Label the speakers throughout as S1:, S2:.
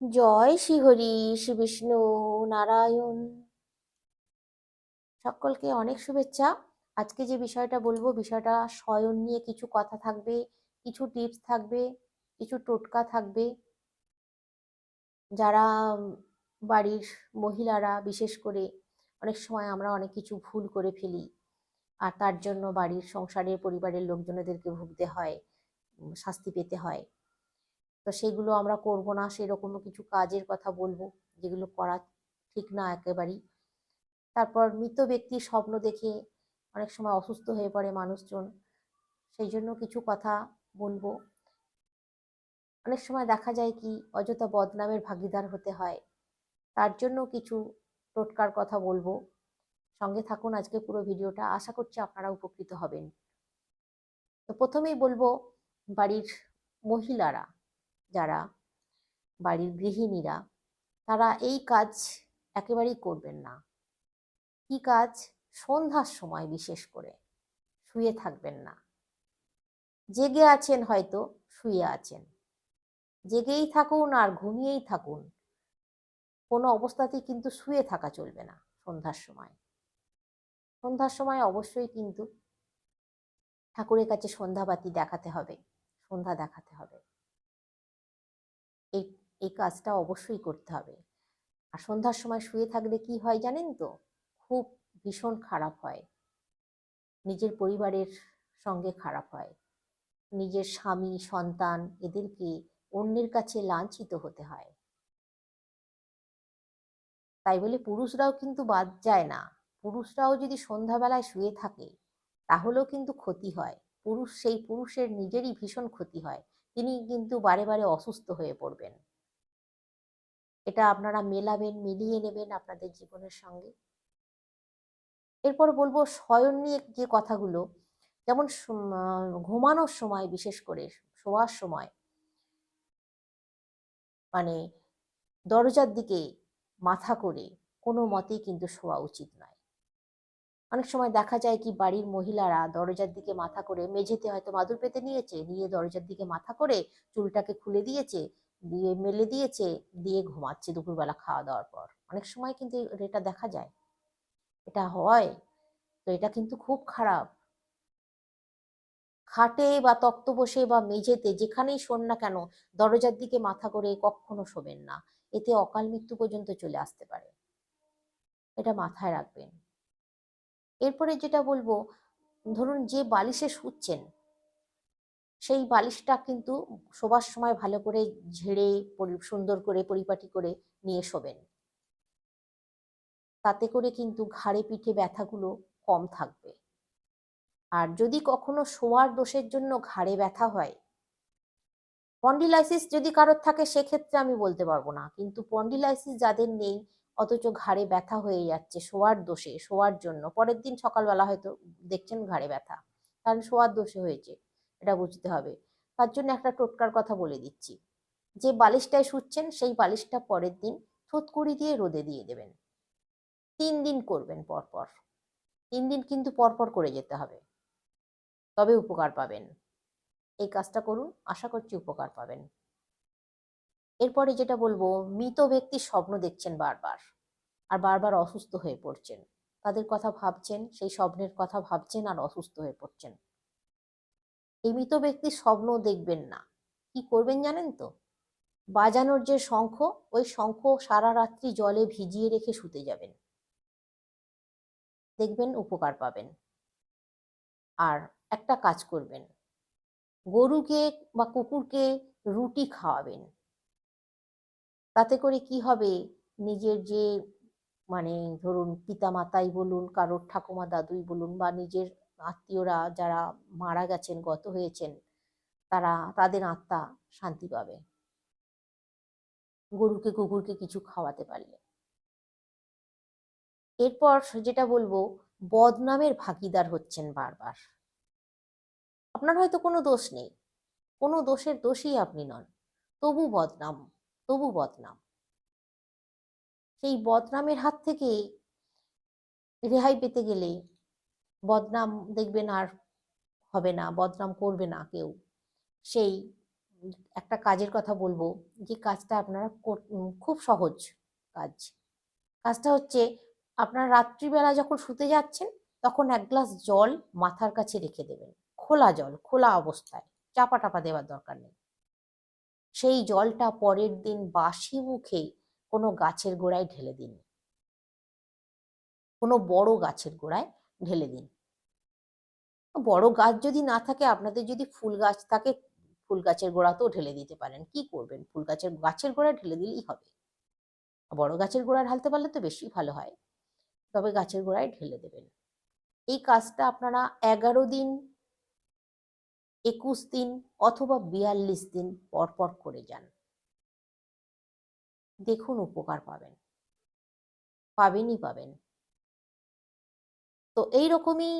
S1: জয় শ্রী হরি, শ্রী বিষ্ণু নারায়ণ। সকলকে অনেক শুভেচ্ছা। আজকে যে বিষয়টা বলব, বিষয়টা শয়ন নিয়ে কিছু কথা থাকবে, কিছু টিপস থাকবে, কিছু টোটকা থাকবে। যারা বাড়ির মহিলারা, বিশেষ করে অনেক সময় আমরা অনেক কিছু ভুল করে ফেলি আর তার জন্য বাড়ির সংসারের পরিবারের লোকজনেদেরকে ভুগতে হয়, শাস্তি পেতে হয়। তো সেগুলো আমরা করব না সেরকম কিছু কাজের কথা বলব, যেগুলো করা ঠিক না একেবারেই। তারপর মৃত ব্যক্তির স্বপ্ন দেখে অনেক সময় অসুস্থ হয়ে পড়ে মানুষজন, সেই জন্য কিছু কথা বলব। অনেক সময় দেখা যায় কি, অযথা বদনামের ভাগিদার হতে হয়, তার জন্য কিছু টোটকার কথা বলব। সঙ্গে থাকুন, আজকে পুরো ভিডিওটা। আশা করছি আপনারা উপকৃত হবেন। তো প্রথমেই বলব, বাড়ির মহিলারা যারা বাড়ির গৃহিণীরা, তারা এই কাজ একেবারেই করবেন না। কি কাজ? সন্ধ্যার সময় বিশেষ করে, শুয়ে থাকবেন না। জেগে আছেন হয়তো, শুয়ে আছেন। জেগেই থাকুন আর ঘুমিয়েই থাকুন। কোনো অবস্থাতেই কিন্তু শুয়ে থাকা চলবে না সন্ধ্যার সময়। সন্ধ্যার সময় অবশ্যই কিন্তু ঠাকুরের কাছে সন্ধ্যাবাতি দেখাতে হবে, সন্ধ্যা দেখাতে হবে। এই কাজটা অবশ্যই করতে হবে। আর সন্ধ্যার সময় শুয়ে থাকলে কি হয় জানেন তো? খুব ভীষণ খারাপ হয়। নিজের পরিবারের সঙ্গে খারাপ হয়। নিজের স্বামী, সন্তান এদেরকে অন্যের কাছে লাঞ্ছিত হতে হয়। তাই বলে পুরুষরাও কিন্তু বাদ যায় না। পুরুষরাও যদি সন্ধ্যাবেলায় শুয়ে থাকে, তাহলেও কিন্তু ক্ষতি হয়। পুরুষ, সেই পুরুষের নিজেরই ভীষণ ক্ষতি হয়। তিনি কিন্তু বারে বারে অসুস্থ হয়ে পড়বেন। এটা আপনারা মেলাবেন, মিলিয়ে নেবেন আপনাদের জীবনের সঙ্গে। এরপর বলব শয়ন নিয়ে যে কথাগুলো, যেমন ঘুমানোর সময় বিশেষ করে শোয়ার সময় মানে দরজার দিকে মাথা করে কোনো মতেই কিন্তু শোয়া উচিত নয়। অনেক সময় দেখা যায় কি বাড়ির মহিলারা দরজার দিকে মাথা করে, মেঝেতে হয়তো মাদুর পেতে নিয়েছে, নিয়ে দরজার দিকে মাথা করে চুলটাকে খুলে দিয়েছে দিয়ে মেলে দিয়েছে, দিয়ে ঘুমাচ্ছে দুপুরবেলা খাওয়া দাওয়ার পর। অনেক সময় কিন্তু এটা দেখা যায়। এটা হয়, তো এটা কিন্তু খুব খারাপ। খাটে বা তক্ত বসে বা মেঝেতে যেখানেই শোন না কেন, দরজার দিকে মাথা করে কখনো শোবেন না। এতে অকাল মৃত্যু পর্যন্ত চলে আসতে পারে। এটা মাথায় রাখবেন। এরপরে যেটা বলব, ধরুন যে বালিশে শুচ্ছেন সেই বালিশটা কিন্তু শোবার সময় ভালো করে ঝেড়ে সুন্দর করে পরিপাটি করে নিয়ে শোবেন। তাতে করে কিন্তু ঘাড়ে, পিঠে ব্যথাগুলো কম থাকবে। আর যদি কখনো শোয়ার দোষের জন্য ঘাড়ে ব্যথা হয় পন্ডিলাইসিস যদি কারোর থাকে সেক্ষেত্রে আমি বলতে পারব না। কিন্তু পন্ডিলাইসিস যাদের নেই, অথচ ঘাড়ে ব্যথা হয়ে যাচ্ছে শোয়ার দোষে, শোয়ার জন্য, পরের দিন সকালবেলা হয়তো দেখছেন ঘাড়ে ব্যথা কারণ শোয়ার দোষে হয়েছে। এটা বুঝতে হবে। তার জন্য একটা টোটকার কথা বলে দিচ্ছি। যে বালিশটায় শুচ্ছেন, সেই বালিশটা পরের দিন থুতকুড়ি দিয়ে রোদে দিয়ে দেবেন। তিন দিন করবেন পরপর। তিন দিন কিন্তু পরপর করে যেতে হবে। তবে উপকার পাবেন। এই কাজটা করুন, আশা করছি উপকার পাবেন। এরপরে যেটা বলব, মৃত ব্যক্তির স্বপ্ন দেখছেন বারবার আর বারবার অসুস্থ হয়ে পড়ছেন। তাদের কথা ভাবছেন, সেই স্বপ্নের কথা ভাবছেন আর অসুস্থ হয়ে পড়ছেন। এই মৃত ব্যক্তির স্বপ্ন দেখবেন না। কি করবেন জানেন তো? বাজানোর যে শঙ্খ, ওই শঙ্খ সারা রাত্রি জলে ভিজিয়ে রেখে শুতে যাবেন। দেখবেন উপকার পাবেন। আর একটা কাজ করবেন। গরুকে বা কুকুরকে রুটি খাওয়াবেন। তাতে করে কি হবে? নিজের যে মানে ধরুন পিতা মাতাই বলুন, কারোর ঠাকুমা দাদুই বলুন বা নিজের আত্মীয়রা যারা মারা গেছেন, গত হয়েছেন, তারা, তাদের আত্মা শান্তি পাবে। গরুকে, কুকুরকে কিছু খাওয়াতে পারলে। এরপর যেটা বলব, বদনামের ভাগিদার হচ্ছেন বারবার। আপনার হয়তো কোনো দোষ নেই। কোনো দোষের দোষী আপনি নন। তবু বদনাম তবু বদনাম। সেই বদনামের হাত থেকে রেহাই পেতে গেলে বদনাম দেখবেন আর হবে না, বদনাম করবে না কেউ। সেই একটা কাজের কথা বলব যে, কাজটা আপনারা খুব সহজ কাজ। কাজটা হচ্ছে আপনারা রাত্রিবেলা যখন শুতে যাচ্ছেন, তখন এক গ্লাস জল মাথার কাছে রেখে দেবেন। খোলা জল, খোলা অবস্থায়, চাপা টাপা দেওয়ার দরকার নেই। সেই জলটা পরের দিন বাসি মুখে কোনো গাছের গোড়ায় ঢেলে দিন। কোনো বড় গাছের গোড়ায় ঢেলে দিন। বড় গাছ যদি না থাকে, আপনাদের যদি ফুল গাছ থাকে, ফুল গাছের গোড়াতেও ঢেলে দিতে পারেন। কি করবেন? ফুল গাছের গাছের গোড়ায় ঢেলে দিলেই হবে। বড় গাছের গোড়ায় ঢালতে পারলে তো বেশি ভালো হয়। তবে গাছের গোড়ায় ঢেলে দেবেন। এই কাজটা আপনারা এগারো দিন, একুশ দিন অথবা বিয়াল্লিশ দিন পর পর করে যান। দেখুন উপকার পাবেন। পাবেনই পাবেন। তো এই রকমই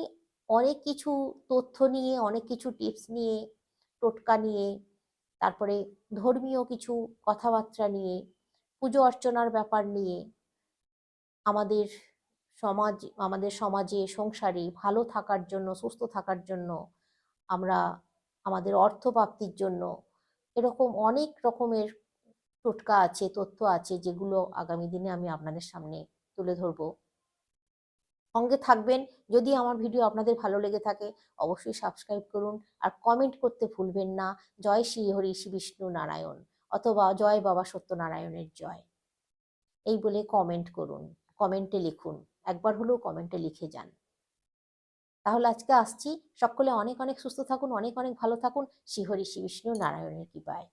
S1: অনেক কিছু তথ্য নিয়ে, অনেক কিছু টিপস নিয়ে, টোটকা নিয়ে, তারপরে ধর্মীয় কিছু কথাবার্তা নিয়ে, পুজো অর্চনার ব্যাপার নিয়ে আমাদের সমাজ, আমাদের সমাজে, সংসারে ভালো থাকার জন্য, সুস্থ থাকার জন্য, আমরা আমাদের অর্থ প্রাপ্তির জন্য এরকম অনেক রকমের টোটকা আছে, তথ্য আছে যেগুলো আগামী দিনে আমি আপনাদের সামনে তুলে ধরবো। সঙ্গে থাকবেন। যদি আমার ভিডিও আপনাদের ভালো লেগে থাকে, অবশ্যই সাবস্ক্রাইব করুন আর কমেন্ট করতে ভুলবেন না। জয় শ্রী হরি শ্রী বিষ্ণু নারায়ণ অথবা জয় বাবা সত্যনারায়ণের জয়। এই বলে কমেন্ট করুন কমেন্টে লিখুন। একবার হলেও কমেন্টে লিখে যান। তাহলে আজকে আসছি। সকলে অনেক অনেক সুস্থ থাকুন, অনেক অনেক ভালো থাকুন। শ্রী হরি শ্রী বিষ্ণু নারায়ণের কৃপায়।